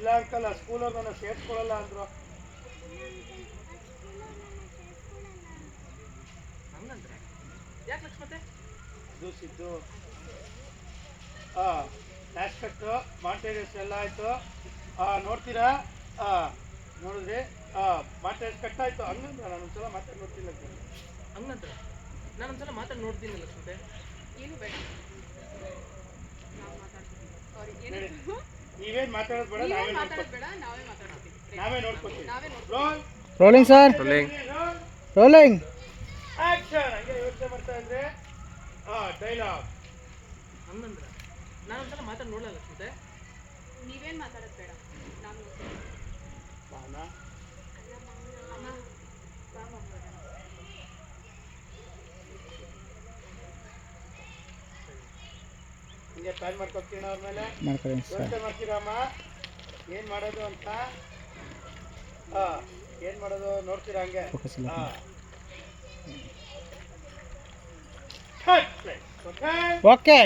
ಇಲ್ಲ ಅಂತಲ್ಲ ಸ್ಕೂಲ್ ಸ್ಕೂಲವ್ರು ನನ್ನ ಸೇರ್ಸ್ಕೊಳಲ್ಲ ಅಂದ್ರು. ಹಂಗಂದ್ರೆ? ಯಾಕೆ ಲಕ್ಷ್ಮತೆ ಇದು ಸಿದ್ದು. ಹಾಂ ಲ್ಯಾಶ್ ಕಟ್ಟು ಮಾಂಟೇರಿಯಸ್ ಎಲ್ಲ ಆಯಿತು. ನೋಡ್ತೀರಾ? ಹಾಂ ನೋಡಿದ್ರಿ? ಹಾಂ ಮಾಂಟೇರಿಯಸ್ ಕಟ್ ಆಯ್ತು. ಹಂಗಂದ್ರೆ ನಾನು ಒಂದ್ಸಲ ಮಾತಾಡಿ ನೋಡ್ತೀನಿ ಹಂಗಂದ್ರೆ? ನಾನು ಒಂದ್ಸಲ ಮಾತಾಡಿ ನೋಡ್ತೀನಿ ಲಕ್ಷ್ಮತೆ ಏನು ಬೇಡ. ನಾವು ಮಾತಾಡ್ತೀವಿ ಸಾರಿ ಹೇಳಿ. ನೀವೇನು ಮಾತಾಡೋದು ಬೇಡ ನೀವೇ ನೋಡ್ಕೊತೀವಿ ಬೇಡ ನಾವೇ ಮಾತಾಡ್ತೀವಿ. ನಾವೇ ನೋಡ್ಕೊತೀವಿ. Roll? Rolling sir rolling rolling action ಹಂಗೆ ಯೋಚನೆ ಮಾಡ್ತಾ ಇದ್ರೆ ಹಾಂ ಡೈಲಾಗ್ ಹಂಗಂದ್ರೆ ನಾನು ಒಂದ್ಸಲ ಮಾತಾಡಿ ನೋಡಲ್ಲ ಅಷ್ಟೇ ನೀವೇನ್ ಮಾತಾಡೋದು ಬೇಡ. ಹಿಂಗೆ ಪ್ಲಾನ್ ಮಾಡ್ಕೊತೀನಿ ಅವ್ರ ಮೇಲೆ ಮಾಡ್ಕೊಳ್ಳಿ ಸರ್ ಯೋಚನೆ ಮಾಡ್ತೀರಮ್ಮ ಏನು ಮಾಡೋದು ಅಂತ? ಹಾಂ ಏನು ಮಾಡೋದು ನೋಡ್ತೀರಾ ಹಂಗೆ? Focus ಇಲ್ಲ. ಹಾಂ? ಓಕೆ